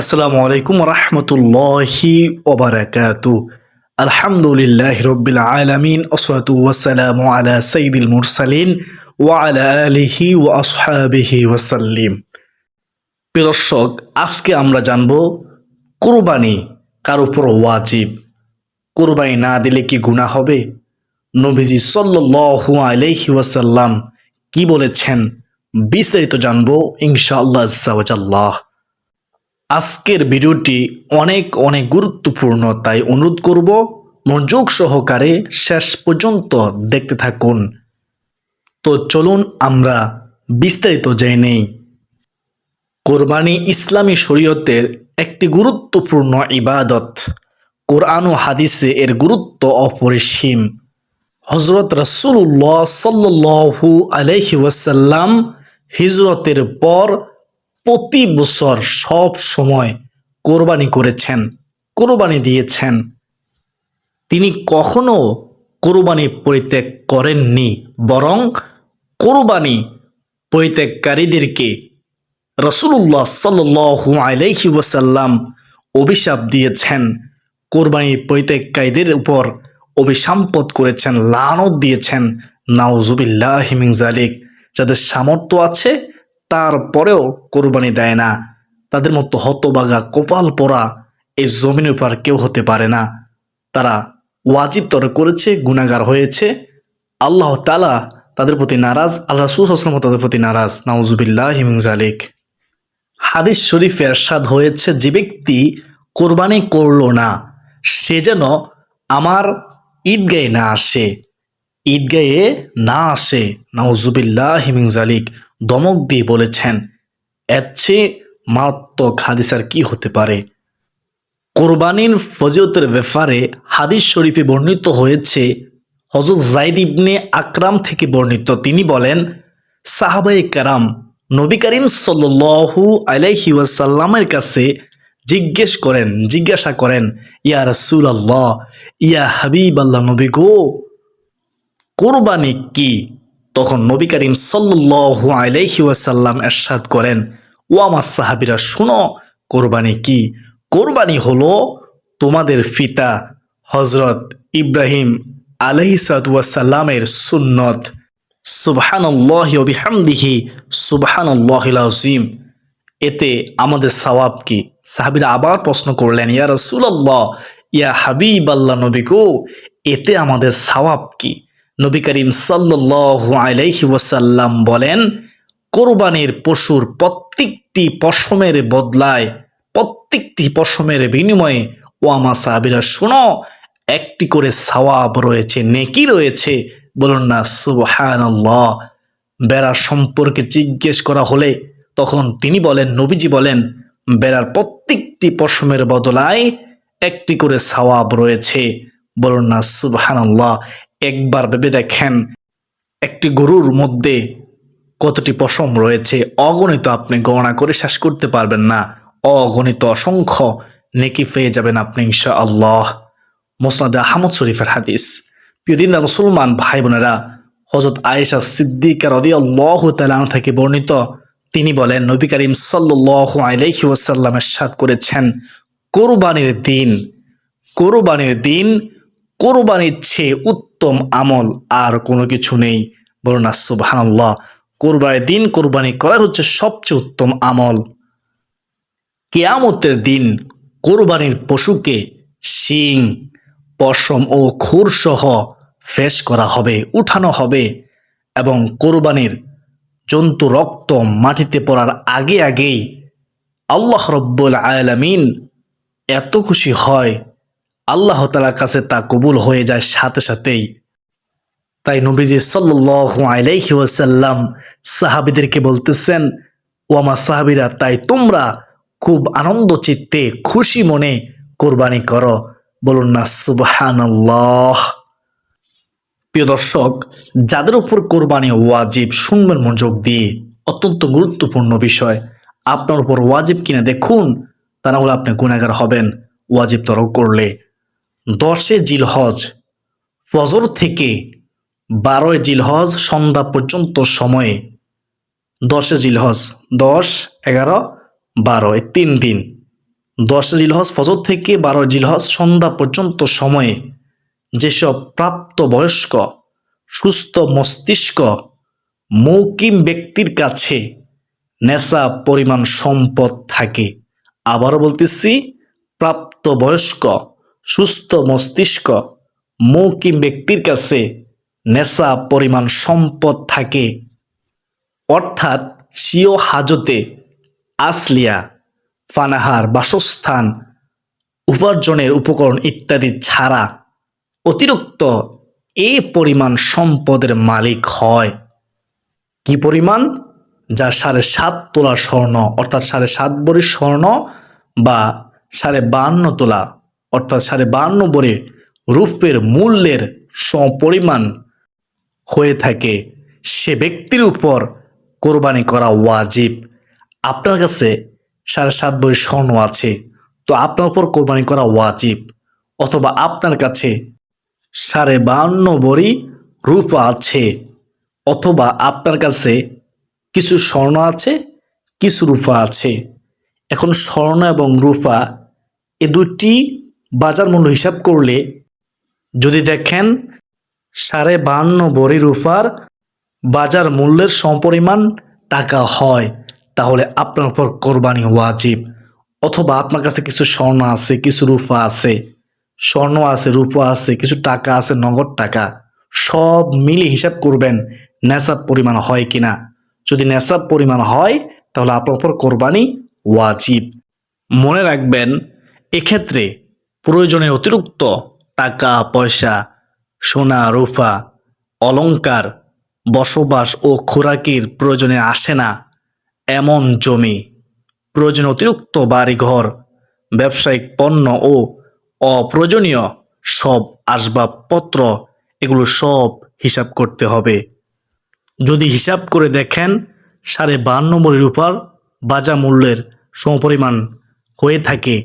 আসসালামু আলাইকুম রহমতুল্লাহি ওবরাকাতু আলহামদুলিল্লাহ রব্বিল আলামিন আসসালাতু ওয়াসসালামু আলা সাইয়্যিদিল মুরসালিন ওয়া আলা আলিহি আসহাবিহি ওয়াসাল্লিম দর্শক, আজকে আমরা জানব কুরবানি কার উপর ওয়াজিব। কুরবানি না দিলে কি গুনাহ হবে? নবীজি সাল্লাল্লাহু আলাইহি ওয়াসাল্লাম কি বলেছেন? বিস্তারিত জানব ইনশাআল্লাহ আজকের ভিডিওটি অনেক অনেক গুরুত্বপূর্ণ, তাই অনুরোধ করব মনোযোগ সহকারে শেষ পর্যন্ত দেখতে থাকুন। তো চলুন আমরা বিস্তারিত জেনে নেই। কোরবানি ইসলামী শরীয়তের একটি গুরুত্বপূর্ণ ইবাদত। কোরআন ও হাদিসে এর গুরুত্ব অপরিসীম। হজরত রসুল্লাহ সাল্লু আলহি ওয়াসাল্লাম হিজরতের পর প্রতি বছর সব সময় কোরবানি করেছেন, কোরবানি দিয়েছেন। তিনি কখনো কোরবানি পরিত্যাগ করেননি, বরং কোরবানি পরিত্যাগকারীদেরকে রসুল্লাহ সাল্লু আলাইহি ওয়াসাল্লাম অভিশাপ দিয়েছেন, কোরবানি পরিত্যাগকারীদের উপর অভিসম্পদ করেছেন, লানত দিয়েছেন। নাউজুবিল্লাহ হিমিং জালিক যাদের সামর্থ্য আছে তারপরেও কোরবানি দেয় না। তাদের মতো হতবাগা, কপাল পরা এই জমিনের উপর কেউ হতে পারে না। তারা ওয়াজিব তরে করেছে গুণাগার হয়েছে। আল্লাহ তালা তাদের প্রতি নারাজ, আল্লাহ সুসলাম তাদের প্রতি নারাজ। নাউজুবিল্লাহ হিমিং জালিক হাদিস শরীফে এরশাদ হয়েছে, যে ব্যক্তি কোরবানি করল না, সে যেন আমার ঈদগায়ে না আসে। ঈদগায়ে না আসে। নাউজুবিল্লাহ হিমিং জালিক দমক দিয়ে বলেছেন, এর চেয়ে মারাত্মক হাদিস আর কি হতে পারে? কোরবানির ফজিয়তের ব্যাপারে হাদিস শরীফে বর্ণিত হয়েছে হজরত জাইদ ইবনে আকরাম থেকে বর্ণিত। তিনি বলেন সাহাবাই কারাম নবী করিম সাল্লু আলাইহি ওয়াসাল্লামের কাছে জিজ্ঞেস করেন, জিজ্ঞাসা করেন, ইয়া রসুল আল্লাহ ইয়া হাবিব আল্লাহ নবী গো, কোরবানি কি তখন নবী করিম সাল্লু ওয়াসাল্লাম এরশাদ করেন, ও আমার সাহাবিরা, শুনো, কোরবানি কি? কোরবানি হলো তোমাদের ফিতা হজরত ইব্রাহিম আলহিসাল্লামের সুন্নত। সুবহানাল্লাহ বিহামদিহি, সুবহানাল্লাহিল আজিম এতে আমাদের সওয়াব কি? সাহাবিরা আবার প্রশ্ন করলেন, ইয়া রসুল্লাহ ইয়া হাবিব আল্লাহ নবী গো, এতে আমাদের সওয়াব কি? নবী করিম সাল্লু ওয়াসাল্লাম বলেন, কোরবানির পশুর প্রত্যেকটি পশমের বদলায়, প্রত্যেকটি পশমের বিনিময়ে, ও সাহাবিরা, শোনো, একটি করে সওয়াব রয়েছে, নেকি রয়েছে। বলুন না সুবহান বেড়ার সম্পর্কে জিজ্ঞেস করা হলে তখন তিনি বলেন, নবীজি বলেন, বেড়ার প্রত্যেকটি পশমের বদলায় একটি করে সওয়াব রয়েছে। বলুন না সুবহান একবার ভেবে দেখেন, একটি গরুর মধ্যে কতটি পশম রয়েছে? অগণিত আপনি গণনা করে শেষ করতে পারবেন না। অগণিত অসংখ্য নেকি পেয়ে যাবেন আপনি ইনশা আল্লাহ মোসনাদ আহমদ শরীফের হাদিস। প্রিয়দিন মুসলমান ভাই বোনেরা হজরত আয়েশা সিদ্দিকা রদি আল্লাহ তালান থেকে বর্ণিত, তিনি বলেন, নবী করিম সাল্লাহ আলাইহি ওয়াসাল্লামের সাদ করেছেন, কোরবানির দিন কোরবানির দিন কোরবানির চেয়ে উত্তম আমল আর কোনো কিছু নেই। বলুন সুবহানাল্লাহ, কোরবানির দিন কোরবানি করা হচ্ছে সবচেয়ে উত্তম আমল। কেয়ামতের দিন কোরবানির পশুকে শিং, পশম ও খুর সহ ফেস করা হবে, উঠানো হবে এবং কোরবানির জন্তু রক্ত মাটিতে পড়ার আগে আগেই আল্লাহ রব্বুল আয়ালামিন এত খুশি হয় আল্লাহ তালার কাছে তা কবুল হয়ে যায় সাথে সাথেই। তাই নবীজি সাল্লু আলাইহি ওয়াসাল্লাম সাহাবিদেরকে বলতেছেন ও আমার সাহাবিরা, তাই তোমরা খুব আনন্দ চিত্তে, খুশি মনে কোরবানি করো। বলুন না সুবহান প্রিয় দর্শক, যাদের উপর কোরবানি ওয়াজিব, শুনবেন মনোযোগ দিয়ে, অত্যন্ত গুরুত্বপূর্ণ বিষয়। আপনার উপর ওয়াজিব কিনা দেখুন তা না হলে আপনি গুণাগার হবেন, ওয়াজিব তরক করলে। দশে জিলহজ, ফজর থেকে বারোই জিলহজ সন্ধ্যা পর্যন্ত সময়ে। দশে জিলহজ, দশ, এগারো, বারো তিন দিন। দশ জিলহজ, ফজর থেকে বারো জিলহজ সন্ধ্যা পর্যন্ত সময়ে যেসব প্রাপ্তবয়স্ক, সুস্থ মস্তিষ্ক মৌকিম ব্যক্তির কাছে নেশা পরিমাণ সম্পদ থাকে, আবারও বলতেছি, প্রাপ্তবয়স্ক সুস্থ মস্তিষ্ক মৌকিম ব্যক্তির কাছে নেশা পরিমাণ সম্পদ থাকে? অর্থাৎ স্বীয় হাজতে আসলিয়া, ফানাহার বাসস্থান, উপার্জনের উপকরণ ইত্যাদি ছাড়া অতিরিক্ত এই পরিমাণ সম্পদের মালিক হয়। কি পরিমাণ? যা সাড়ে সাত তোলা স্বর্ণ, অর্থাৎ সাড়ে সাত বড়ি স্বর্ণ বা সাড়ে বান্ন তোলা অর্থাৎ সাড়ে বান্ন বড়ি রূপের মূল্যের সমপরিমাণ হয়ে থাকে। সে ব্যক্তির উপর কোরবানি করা ওয়াজিব। আপনার কাছে সাড়ে সাত বড়ি স্বর্ণ আছে, তো আপনার উপর কোরবানি করা ওয়াজিব। অথবা আপনার কাছে সাড়ে বান্ন বড়ি রূপা আছে, অথবা আপনার কাছে কিছু স্বর্ণ আছে, কিছু রূপা আছে। এখন স্বর্ণ এবং রূপা এ দুটি বাজার মূল্য হিসাব করলে যদি দেখেন সাড়ে বান্ন বড়ি রূপার বাজার মূল্যের সমপরিমাণ টাকা হয়, তাহলে আপনার উপর কোরবানি ওয়াজিব। অথবা আপনার কাছে কিছু স্বর্ণ আছে, কিছু রূপা আছে। স্বর্ণ আছে, রূপা আছে, কিছু টাকা আছে, নগদ টাকা। সব মিলে হিসাব করবেন নেশাব পরিমাণ হয় কিনা। যদি নেশাব পরিমাণ হয়, তাহলে আপনার উপর কোরবানি ওয়াজিব। মনে রাখবেন, এক্ষেত্রে প্রয়োজনের অতিরিক্ত টাকা, পয়সা, সোনা, রূপা, অলংকার, বসবাস ও খোরাকির প্রয়োজনে আসে না এমন জমি। প্রয়োজন অতিরিক্ত বাড়িঘর, ব্যবসায়িক পণ্য ও অপ্রয়োজনীয় সব আসবাবপত্র, এগুলো সব হিসাব করতে হবে। যদি হিসাব করে দেখেন, সাড়ে বান্ন মরির উপর বাজার মূল্যের সমপরিমাণ হয়ে থাকে,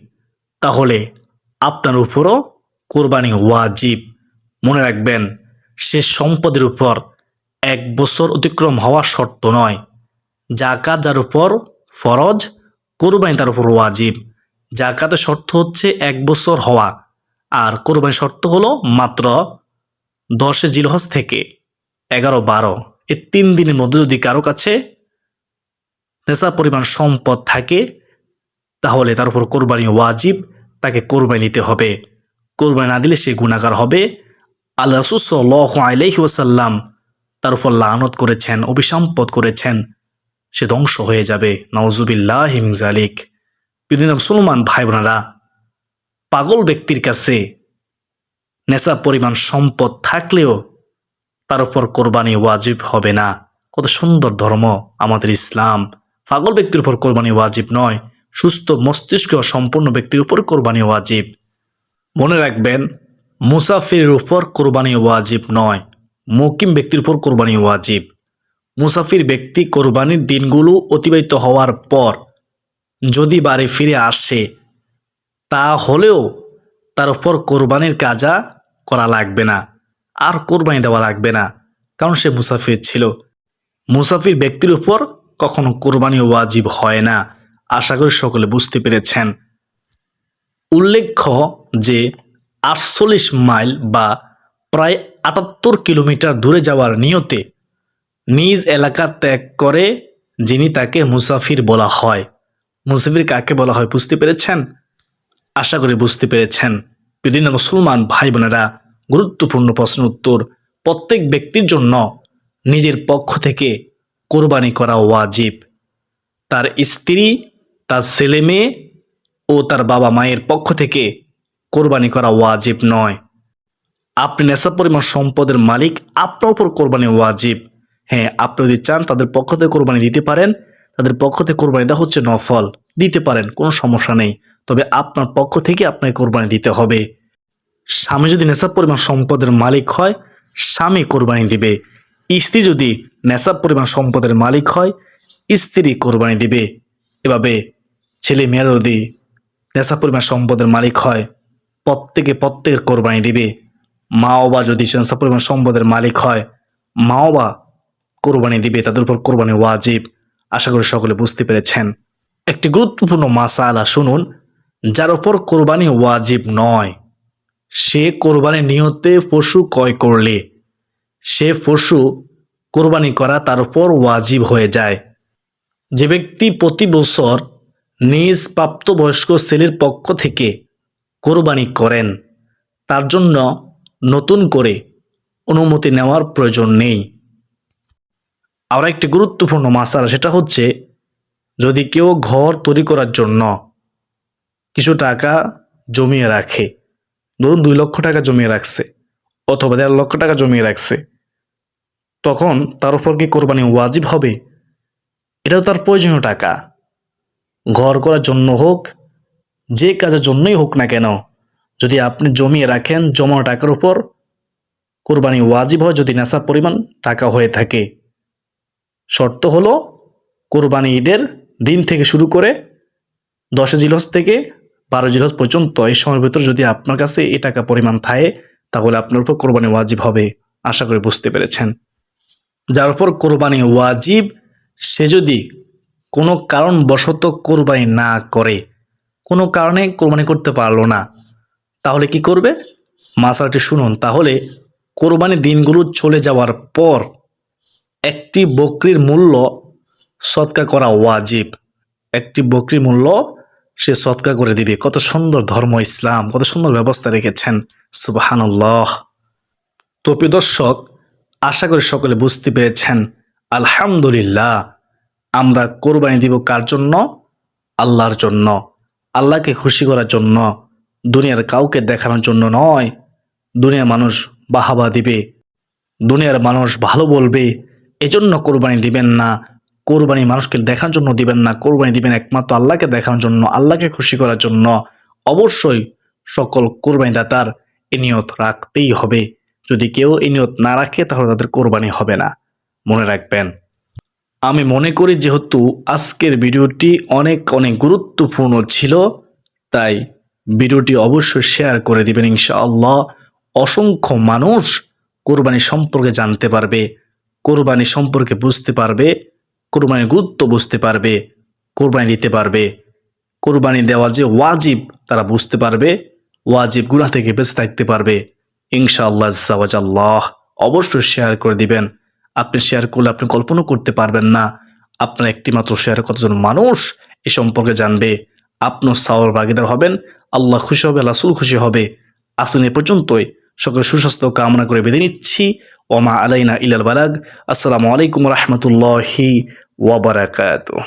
তাহলে আপনার উপরও কোরবানি ওয়াজিব। মনে রাখবেন, সে সম্পদের উপর এক বছর অতিক্রম হওয়া শর্ত নয়। জাকাত যার উপর ফরজ, কোরবানি তার উপর ওয়াজিব। জাকাতের শর্ত হচ্ছে এক বছর হওয়া, আর কোরবানির শর্ত হলো মাত্র দশে জিলহজ থেকে এগারো বারো। এই তিন দিনের মধ্যে যদি কারও কাছে নেশা পরিমাণ সম্পদ থাকে, তাহলে তার উপর কোরবানি ওয়াজিব তাকে কোরবানি দিতে হবে। কোরবানি না দিলে সে গুণাগার হবে। আল্লাহ রসুল সাল্লাহ আলাইহি ওসাল্লাম তার উপর লানত করেছেন, অভিসম্পদ করেছেন। সে ধ্বংস হয়ে যাবে। নওজুবিল্লাহ হিমজালিক বিভিন্ন মুসলমান ভাই বোনেরা পাগল ব্যক্তির কাছে নেশা পরিমাণ সম্পদ থাকলেও তার উপর কোরবানি ওয়াজিব হবে না। কত সুন্দর ধর্ম আমাদের ইসলাম। পাগল ব্যক্তির উপর কোরবানি ওয়াজিব নয়। সুস্থ মস্তিষ্ক সম্পূর্ণ ব্যক্তির উপর কোরবানি ওয়াজিব মনে রাখবেন, মুসাফিরের উপর কোরবানি ওয়াজিব নয়, মুকিম ব্যক্তির উপর কোরবানি ওয়াজিব মুসাফির ব্যক্তি কোরবানির দিনগুলো অতিবাহিত হওয়ার পর যদি বাড়ি ফিরে আসে তা হলেও তার উপর কোরবানির কাজা করা লাগবে না, আর কোরবানি দেওয়া লাগবে না, কারণ সে মুসাফির ছিল। মুসাফির ব্যক্তির উপর কখনো কোরবানি ওয়াজিব হয় না। আশা করি সকলে বুঝতে পেরেছেন। উল্লেখ্য যে আটচল্লিশ মাইল বা প্রায় আটাত্তর কিলোমিটার দূরে যাওয়ার নিয়তে নিজ এলাকা ত্যাগ করে যিনি তাকে মুসাফির বলা হয়। মুসাফির কাকে বলা হয় বুঝতে পেরেছেন? আশা করি বুঝতে পেরেছেন। বিভিন্ন মুসলমান ভাই বোনেরা, গুরুত্বপূর্ণ প্রশ্নের উত্তর প্রত্যেক ব্যক্তির জন্য নিজের পক্ষ থেকে কোরবানি করা ওয়াজিব। তার স্ত্রী তার ছেলে মেয়ে ও তার বাবা মায়ের পক্ষ থেকে কোরবানি করা ওয়াজিব নয়। আপনি নেশা পরিমাণ সম্পদের মালিক, আপনার উপর কোরবানি ওয়াজিব। হ্যাঁ আপনি যদি চান তাদের পক্ষ থেকে কোরবানি দিতে পারেন, তাদের পক্ষ থেকে কোরবানি দেওয়া হচ্ছে নফল। দিতে পারেন, কোনো সমস্যা নেই। তবে আপনার পক্ষ থেকে আপনাকে কোরবানি দিতে হবে। স্বামী যদি নেশাব পরিমাণ সম্পদের মালিক হয়, স্বামী কোরবানি দিবে। স্ত্রী যদি নেশাব পরিমাণ সম্পদের মালিক হয়, স্ত্রী কোরবানি দিবে। এভাবে ছেলে মেয়েরা যদি নেশা পরিমাণ সম্পদের মালিক হয়, প্রত্যেকে প্রত্যেকের কোরবানি দিবে। মা বাবা যদি নেশা পরিমাণ সম্পদের মালিক হয়, মা বাবা কোরবানি দিবে, তাদের উপর কোরবানি ওয়াজিব। আশা করি সকলে বুঝতে পেরেছেন। একটি গুরুত্বপূর্ণ মাসালা শুনুন, যার ওপর কোরবানি ওয়াজিব নয়। সে কোরবানি নিয়তে পশু ক্রয় করলে, সে পশু কোরবানি করা তার উপর ওয়াজিব হয়ে যায়। যে ব্যক্তি প্রতি বছর নিজ প্রাপ্তবয়স্ক ছেলের পক্ষ থেকে কোরবানি করেন। তার জন্য নতুন করে অনুমতি নেওয়ার প্রয়োজন নেই। আর একটি গুরুত্বপূর্ণ মাসাল, সেটা হচ্ছে যদি কেউ ঘর তৈরি করার জন্য কিছু টাকা জমিয়ে রাখে, ধরুন দুই লক্ষ টাকা জমিয়ে রাখছে অথবা দেড় লক্ষ টাকা জমিয়ে রাখছে, তখন তার উপর কি কোরবানি ওয়াজিব হবে? এটাও তার প্রয়োজনীয় টাকা। ঘর করার জন্য হোক, যে কাজের জন্যই হোক না কেন, যদি আপনি জমিয়ে রাখেন জমানো টাকার উপর, কোরবানি ওয়াজিব হয় যদি নেশা পরিমাণ টাকা হয়ে থাকে। শর্ত হলো, কোরবানি ঈদের দিন থেকে শুরু করে দশে জিলস থেকে বারো জিলস পর্যন্ত, এই সময়ের ভিতর যদি আপনার কাছে এ টাকা পরিমাণ থাকে, তাহলে আপনার উপর কোরবানি ওয়াজিব হবে। আশা করি বুঝতে পেরেছেন। যার উপর কোরবানি ওয়াজিব, সে যদি কোনো কারণবশত কোরবানি না করে, কোনো কারণে কোরবানি করতে পারল না। তাহলে কি করবে? মাসালাটি শুনুন। তাহলে কোরবানি দিনগুলো চলে যাওয়ার পর একটি বকরির মূল্য সৎকা করা ওয়াজিব। একটি বকরির মূল্য সে সৎকা করে দিবে। কত সুন্দর ধর্ম ইসলাম, কত সুন্দর ব্যবস্থা রেখেছেন। সুবাহানুল্লাহ। তো দর্শক, আশা করি সকলে বুঝতে পেরেছেন। আলহামদুলিল্লাহ। আমরা কোরবানি দিব কার জন্য? আল্লাহর জন্য। আল্লাহকে খুশি করার জন্য। দুনিয়ার কাউকে দেখানোর জন্য নয়। দুনিয়ার মানুষ বাহাবা দিবে। দুনিয়ার মানুষ ভালো বলবে। এজন্য কোরবানি দিবেন না। কোরবানি মানুষকে দেখার জন্য দিবেন না। কোরবানি দিবেন একমাত্র আল্লাহকে দেখানোর জন্য, আল্লাহকে খুশি করার জন্য। অবশ্যই সকল কোরবানি দাতার এ নিয়ত রাখতেই হবে। যদি কেউ এই নিয়ত না রাখে, তাহলে তাদের কোরবানি হবে না। মনে রাখবেন। আমি মনে করি যেহেতু আজকের ভিডিওটি অনেক অনেক গুরুত্বপূর্ণ ছিল, তাই ভিডিওটি অবশ্যই শেয়ার করে দিবেন, ইনশাআল্লাহ। অসংখ্য মানুষ কোরবানি সম্পর্কে জানতে পারবে, কোরবানি সম্পর্কে বুঝতে পারবে, কোরবানির গুরুত্ব বুঝতে পারবে, কোরবানি দিতে পারবে। কোরবানি দেওয়া যে ওয়াজিব, তারা বুঝতে পারবে, ওয়াজিব গুণা থেকে বেঁচে থাকতে পারবে, ইনশাআল্লাহ জাওয়াজাল্লাহ অবশ্যই শেয়ার করে দিবেন। আপনি শেয়ার করলে আপনি কল্পনা করতে পারবেন না, আপনার একটি মাত্র শেয়ার কতজন মানুষ এ সম্পর্কে জানবে। আপনার সাওয়ার ভাগিদার হবেন, আল্লাহ খুশি হবে, রাসুল খুশি হবে। আসুন এ পর্যন্তই। সকলে সুস্বাস্থ্য কামনা করে বেঁধে নিচ্ছি। ওমা আলাইনা ইলাল বালাগ। আসসালামু আলাইকুম রহমতুল্লাহি ওয়াবারাকাতুহ